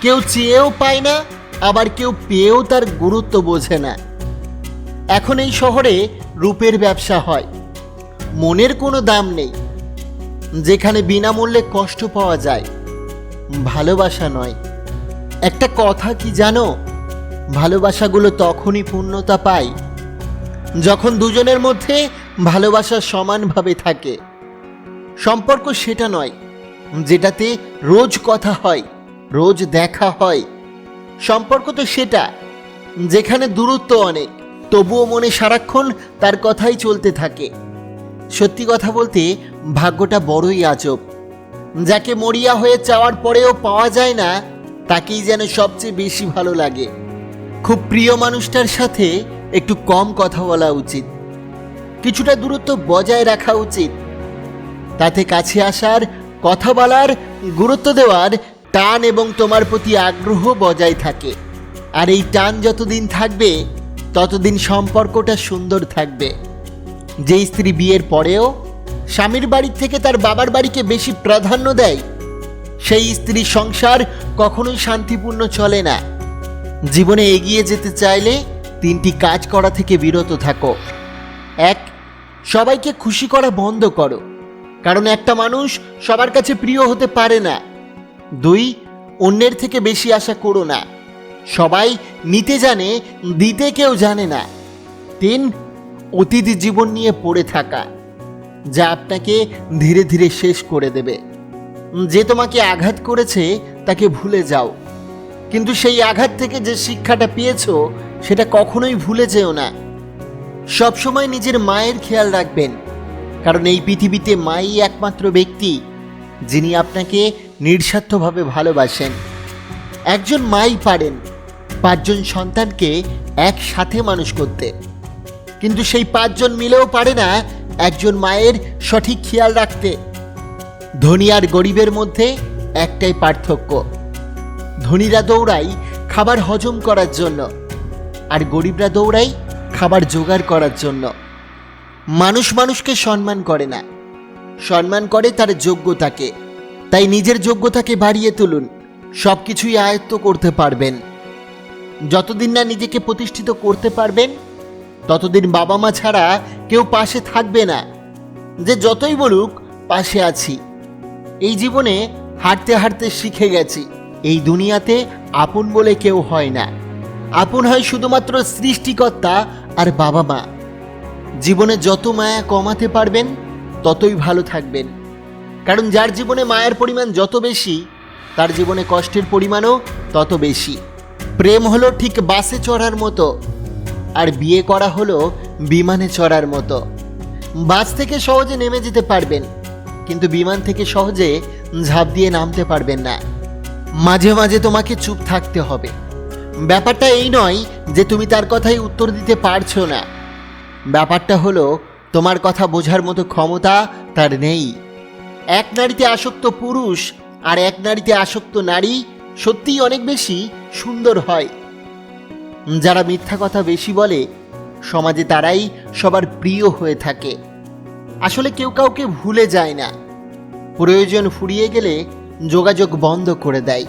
কেউ চেয়েও পায় না, আবার কেউ পেয়েও তার গুরুত্ব বোঝে না। এখন এই শহরে রূপের ব্যবসা হয়। মনের কোনো দাম নেই। যেখানে বিনামূল্যে কষ্ট পাওয়া যায়, ভালোবাসা নয়। একটা কথা কি জানো? ভালোবাসাগুলো তখনই পূর্ণতা পায়, যখন দুজনের মধ্যে ভালোবাসা সমানভাবে থাকে। সম্পর্ক সেটা নয়, যেটাতে রোজ কথা হয়। রোজ দেখা হয়। সম্পর্ক তো সেটা, যেখানে দূরত্ব অনেক, তবুও মনে সারাক্ষণ তার কথাই চলতে থাকে। সত্যি কথা বলতে, ভাগ্যটা বড়ই আজব। যাকে মরিয়া হয়ে চাওয়ার পরেও পাওয়া যায় না, তাকেই যেন সবচেয়ে বেশি ভালো লাগে। খুব প্রিয় মানুষটার সাথে একটু কম কথা বলা উচিত। কিছুটা দূরত্ব বজায় রাখা উচিত। তাতে কাছে আসার, কথা বলার, গুরুত্ব দেওয়ার টান এবং তোমার প্রতি আগ্রহ বজায় থাকে। আর এই টান যতদিন থাকবে, ততদিন সম্পর্কটা সুন্দর থাকবে। যে স্ত্রী বিয়ের পরেও স্বামীর বাড়ির থেকে তার বাবার বাড়িকে বেশি প্রাধান্য দেয়, সেই স্ত্রীর সংসার কখনোই শান্তিপূর্ণ চলে না। জীবনে এগিয়ে যেতে চাইলে তিনটি কাজ করা থেকে বিরত থাকো। এক, সবাইকে খুশি করা বন্ধ করো। কারণ একটা মানুষ সবার কাছে প্রিয় হতে পারে না। দুই, অন্যের থেকে বেশি আশা করো না। সবাই নিতে জানে, দিতে কেউ জানে না। তিন, অতীত জীবন নিয়ে পড়ে থাকা, যা আপনাকে ধীরে ধীরে শেষ করে দেবে। যে তোমাকে আঘাত করেছে, তাকে ভুলে যাও। কিন্তু সেই আঘাত থেকে যে শিক্ষাটা পেয়েছ, সেটা কখনোই ভুলে যেও না। সবসময় নিজের মায়ের খেয়াল রাখবেন, কারণ এই পৃথিবীতে মাই একমাত্র ব্যক্তি, যিনি আপনাকে নিঃস্বার্থভাবে ভালোবাসেন। একজন মাই পারেন, পাঁচজন সন্তানকে একসাথে মানুষ করতে। কিন্তু সেই পাঁচজন মিলেও পারে না একজন মায়ের সঠিক খেয়াল রাখতে। ধনী আর গরিবের মধ্যে একটাই পার্থক্য। ধনীরা দৌড়াই খাবার হজম করার জন্য, আর গরিবরা দৌড়াই খাবার জোগাড় করার জন্য। মানুষ মানুষকে সম্মান করে না। সম্মান করে তার যোগ্যতাকে। তাই নিজের যোগ্যতাকে বাড়িয়ে তুলুন সব কিছুই আয়ত্ত করতে পারবেন। যতদিন না নিজেকে প্রতিষ্ঠিত করতে পারবেন, ততদিন বাবা মা ছাড়া কেউ পাশে থাকবে না। যে যতই বলুক, পাশে আছি। এই জীবনে হাঁটতে হাঁটতে শিখে গেছি, এই দুনিয়াতে আপন বলে কেউ হয় না। আপন হয় শুধুমাত্র সৃষ্টিকর্তা আর বাবা মা জীবনে যত মায়া কমাতে পারবেন, ততই ভালো থাকবেন। কারণ যার জীবনে মায়ের পরিমাণ যত বেশি, তার জীবনে কষ্টের পরিমাণও তত বেশি। প্রেম হলো ঠিক বাসে চড়ার মতো, আর বিয়ে করা হলো বিমানে চড়ার মতো। বাস থেকে সহজে নেমে যেতে পারবেন, কিন্তু বিমান থেকে সহজে ঝাঁপ দিয়ে নামতে পারবেন না। মাঝে মাঝে তোমাকে চুপ থাকতে হবে। ব্যাপারটা এই নয় যে তুমি তার কথাই উত্তর দিতে পারছ না। ব্যাপারটা হলো, তোমার কথা বোঝার মতো ক্ষমতা তার নেই। এক নারীতে আসক্ত পুরুষ আর এক নারীতে আসক্ত নারী সত্যিই অনেক বেশি সুন্দর হয়। যারা মিথ্যা কথা বেশি বলে, সমাজে তারাই সবার প্রিয় হয়ে থাকে। আসলে কেউ কাউকে ভুলে যায় না। প্রয়োজন ফুরিয়ে গেলে যোগাযোগ বন্ধ করে দেয়।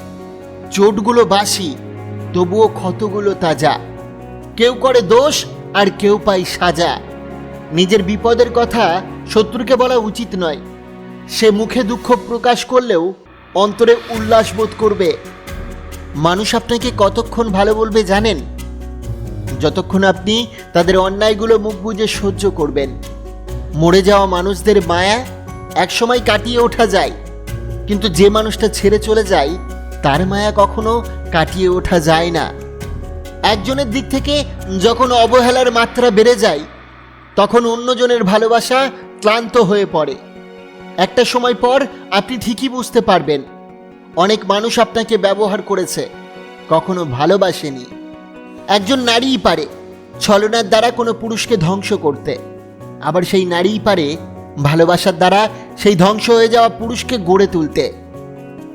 চোটগুলো বাসি, তবুও ক্ষতগুলো তাজা। কেউ করে দোষ আর কেউ পায় সাজা। নিজের বিপদের কথা শত্রুকে বলা উচিত নয়। সে মুখে দুঃখ প্রকাশ করলেও অন্তরে উল্লাস বোধ করবে। মানুষ আপনাকে কতক্ষণ ভালো বলবে জানেন? যতক্ষণ আপনি তাদের অন্যায়গুলো মুখ বুজে সহ্য করবেন। মরে যাওয়া মানুষদের মায়া একসময় কাটিয়ে ওঠা যায়। কিন্তু যে মানুষটা ছেড়ে চলে যায়, তার মায়া কখনো কাটিয়ে ওঠা যায় না। একজনের দিক থেকে যখন অবহেলার মাত্রা বেড়ে যায়, তখন অন্যজনের ভালোবাসা ক্লান্ত হয়ে পড়ে। একটা সময় পর আপনি ঠিকই বুঝতে পারবেন। অনেক মানুষ আপনাকে ব্যবহার করেছে, কখনো ভালোবাসেনি। একজন নারীই পারে ছলনার দ্বারা কোনো পুরুষকে ধ্বংস করতে। আবার সেই নারীই পারে ভালোবাসার দ্বারা সেই ধ্বংস হয়ে যাওয়া পুরুষকে গড়ে তুলতে।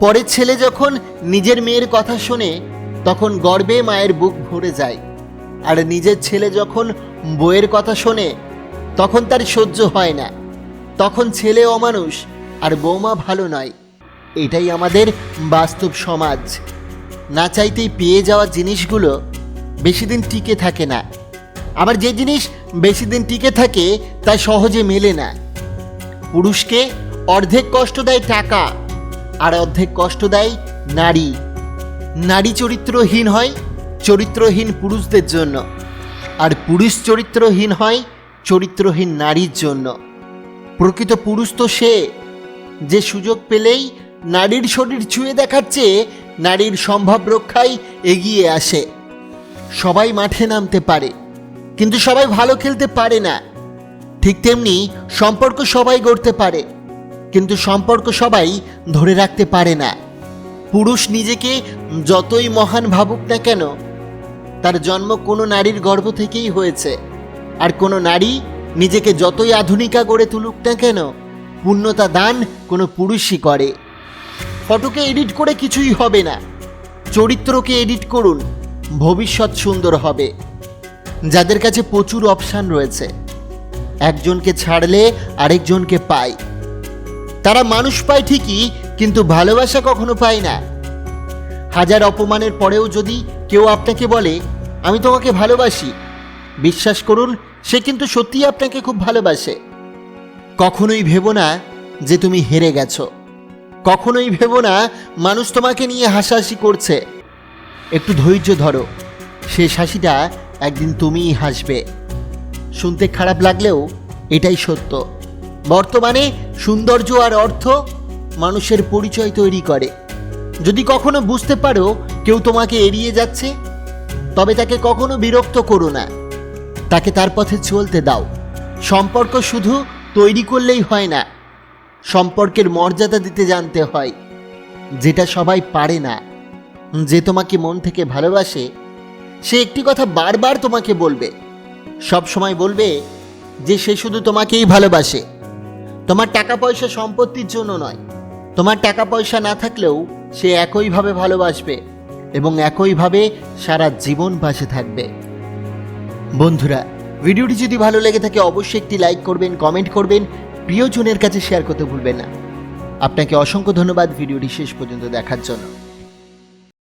পরে ছেলে যখন নিজের মেয়ের কথা শোনে, তখন গর্বে মায়ের বুক ভরে যায়। আর নিজের ছেলে যখন বইয়ের কথা শোনে, তখন তার সহ্য হয় না। তখন ছেলে অমানুষ আর বৌমা ভালো নয়। এটাই আমাদের বাস্তব সমাজ। না চাইতেই পেয়ে যাওয়া জিনিসগুলো বেশি দিন টিকে থাকে না। আবার যে জিনিস বেশি দিন টিকে থাকে, তা সহজে মেলে না। পুরুষকে অর্ধেক কষ্ট দেয় টাকা, আর অর্ধেক কষ্ট দেয় নারী। নারী চরিত্রহীন হয় চরিত্রহীন পুরুষদের জন্য, আর পুরুষ চরিত্রহীন হয় চরিত্রহীন নারীর জন্য। প্রকৃত পুরুষ তো সে। যে সুযোগ পেলেই নারীর শরীর ছুঁয়ে দেখার চেয়ে নারীর সম্ভব রক্ষায় এগিয়ে আসে। সবাই মাঠে নামতে পারে, কিন্তু সবাই ভালো খেলতে পারে না। ঠিক তেমনি সম্পর্ক সবাই গড়তে পারে, কিন্তু সম্পর্ক সবাই ধরে রাখতে পারে না। পুরুষ নিজেকে যতই মহান ভাবুক না কেন, তার জন্ম কোনো নারীর গর্ভ থেকেই হয়েছে, আর কোনো নারী নিজেকে যতই আধুনিকা গড়ে তুলুক না কেন, পূর্ণতা দান কোনো পুরুষই করে। ফটোকে এডিট করে কিছুই হবে না। চরিত্রকে এডিট করুন, ভবিষ্যৎ সুন্দর হবে। যাদের কাছে প্রচুর অপশান রয়েছে, একজনকে ছাড়লে আরেকজনকে পায়। তারা মানুষ পায় ঠিকই, কিন্তু ভালোবাসা কখনো পায় না। হাজার অপমানের পরেও যদি কেউ আপনাকে বলে, আমি তোমাকে ভালোবাসি বিশ্বাস করুন সে কিন্তু সত্যিই আপনাকে খুব ভালোবাসে। কখনোই ভেবো না যে তুমি হেরে গেছো। কখনোই ভেবো না মানুষ তোমাকে নিয়ে হাসাহাসি করছে। একটু ধৈর্য ধরো শেষ হাসিটা একদিন তুমিই হাসবে। শুনতে খারাপ লাগলেও এটাই সত্য। বর্তমানে সৌন্দর্য আর অর্থ মানুষের পরিচয় তৈরি করে। যদি কখনো বুঝতে পারো কেউ তোমাকে এড়িয়ে যাচ্ছে, তবে তাকে কখনো বিরক্ত করো না। তাকে তার পথে চলতে দাও। সম্পর্ক শুধু তৈরি করলেই হয় না, সম্পর্কের মর্যাদা দিতে জানতে হয়, যেটা সবাই পারে না। যে তোমাকে মন থেকে ভালোবাসে, সে একটি কথা বারবার তোমাকে বলবে। সব সময় বলবে যে সে শুধু তোমাকেই ভালোবাসে। তোমার টাকা পয়সা সম্পত্তির জন্য নয়, তোমার টাকা পয়সা না থাকলেও সে একইভাবে ভালোবাসবে এবং একইভাবে সারা জীবন পাশে থাকবে। বন্ধুরা, ভিডিওটি যদি ভালো লেগে থাকে, অবশ্যই একটি লাইক করবেন, কমেন্ট করবেন, প্রিয়জনের কাছে শেয়ার করতে ভুলবেন না। আপনাকে অসংখ্য ধন্যবাদ ভিডিওটি শেষ পর্যন্ত দেখার জন্য।